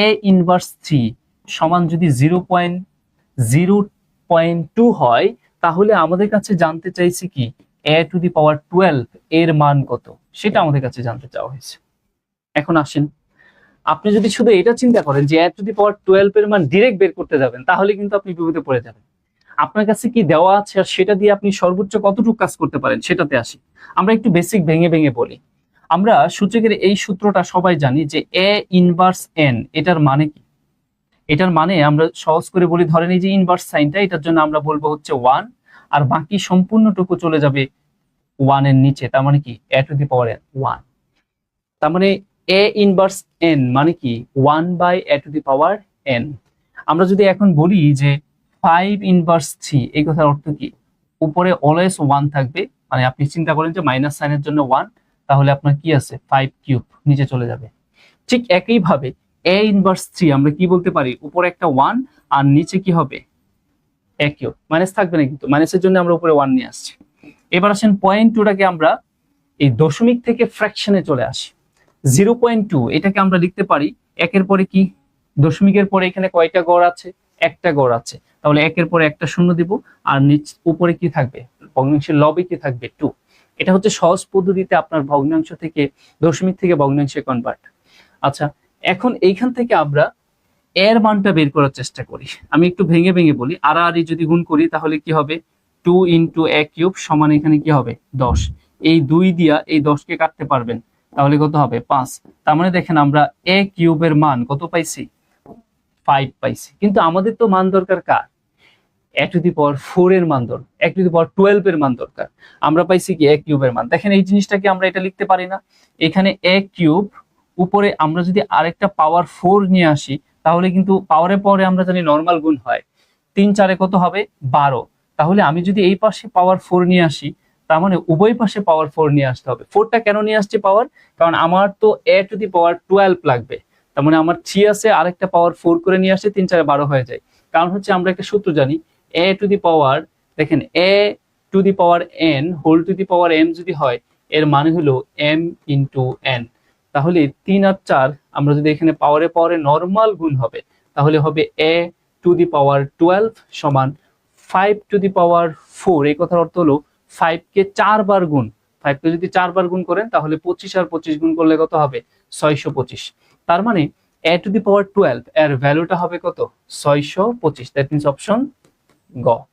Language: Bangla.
এ ইনভার্স থ্রি সমান যদি zero point zero point two হয়, তাহলে আমাদের কাছে জানতে চাইছি কি a to the power twelve এর মান কত? সেটা আমাদের কাছে জানতে চাওয়া হয়েছে। এখন আসেন। আপনি যদি শুধু এটা চিন্তা করেন যে এ টু দি পাওয়ার টুয়েলভ এর মান ডিরেক্ট বের করতে যাবেন, তাহলে কিন্তু আপনি বিপদে পড়ে যাবেন। আপনার কাছে কি দেওয়া আছে আর সেটা দিয়ে আপনি সর্বোচ্চ কতটুকু কাজ করতে পারেন, সেটাতে আসি। আমরা একটু বেসিক ভেঙে ভেঙে বলি। আমরা সূচকের এই সূত্রটা সবাই জানি যে এ ইনভার্স এন এটার মানে কি? এটার মানে আমরা সহজ করে বলি, ধরেন এই যে ইনভার্স সাইনটা, এটার জন্য আমরা বলব হচ্ছে ওয়ান আর বাকি সম্পূর্ণটুকু চলে যাবে ওয়ানের নিচে, তার মানে কি? A to the power n one তার মানে এ ইনভার্স এন মানে কি? One by a to the power n আমরা যদি এখন বলি যে ফাইভ ইনভার্স থ্রি এই কথার অর্থ কি? উপরে অলওয়েজ ওয়ান থাকবে মানে আপনি চিন্তা করেন যে মাইনাস সাইনের জন্য ওয়ান তাহলে আপনার কি আছে? ফাইভ কিউব নিচে চলে যাবে। ঠিক একইভাবে এ ইনভার্স থ্রি আমরা কি বলতে পারি? উপরে একটা ওয়ান আর নিচে কি হবে? এ কিউব মাইনাস থাকবে না কিন্তু। মাইনাসের জন্য আমরা উপরে ওয়ান নিয়ে আসছি। এবার আসেন পয়েন্ট টুটাকে আমরা এই দশমিক থেকে ফ্র্যাকশনে চলে আসি। জিরো পয়েন্ট টু এটাকে আমরা লিখতে পারি একের পরে কি? দশমিকের পরে এখানে কয়টা গড় আছে? একটা গড় আছে। তাহলে একের পরে একটা শূন্য দিব। আর নিচ উপরে কি থাকবে? ভগ্নাংশের লবে কি থাকবে? টু এটা হচ্ছে সহজ পদ্ধতিতে আপনার ভগ্নাংশ থেকে দশমিক থেকে ভগ্নাংশে কনভার্ট আচ্ছা এখন এইখান থেকে আমরা এর মানটা বের করার চেষ্টা করি। আমি একটু ভেঙে ভেঙে বলি, আর যদি গুণ করি তাহলে কি হবে? টু ইন্টু এ কিউব সমান এখানে কি হবে? দশ। এই দুই দিয়া এই দশকে কাটতে পারবেন, তাহলে কত হবে? পাঁচ। তার মানে দেখেন আমরা এ কিউবের মান কত পাইছি? ফাইভ পাইছি। কিন্তু আমাদের তো মান দরকার কার? এ টু দি পাওয়ার ফোর এর মান দরকার, এক টু দি পাওয়ার টুয়েলভ এর মান দরকার। আমরা পাইছি কি এ কিউবের মান। দেখেন এই জিনিসটাকে আমরা এটা লিখতে পারি না। এখানে এ কিউব উপরে আমরা যদি আরেকটা পাওয়ার ফোর নিয়ে আসি, তাহলে কিন্তু পাওয়ারে পাওয়ারে আমরা জানি নর্মাল গুণ হয়। তিন চারে কত হবে? বারো। তাহলে আমি যদি এই পাশে পাওয়ার ফোর নিয়ে আসি, তার মানে উভয় পাশে পাওয়ার ফোর নিয়ে আসতে হবে। ফোরটা কেন নিয়ে আসছে পাওয়ার কারণ আমার তো এ টু দি পাওয়ার টুয়েলভ লাগবে। তার মানে আমার থ্রি আছে, আরেকটা পাওয়ার ফোর করে নিয়ে আসছে তিন চারে বারো হয়ে যায়। কারণ হচ্ছে আমরা একটা সূত্র জানি এ টু দি পাওয়ার দেখেন a to the power n whole to the power m যদি হয়, এর মানে হলো এম ইন্টু এন তাহলে তিন আর চার, আমরা যদি এখানে পাওয়ারে পাওয়ারে নর্মাল গুণ হবে, তাহলে হবে a to the power twelve সমান five to the power four এই কথার অর্থ হলো ফাইভ কে চারবার গুণ। ফাইভ কে যদি চারবার গুণ করেন, তাহলে পঁচিশ আর পঁচিশ গুণ করলে কত হবে? ছয়শো পঁচিশ। তার মানে এ টু দি পাওয়ার টুয়েলভ এর ভ্যালুটা হবে কত? ছয়শো পঁচিশ। That means option 5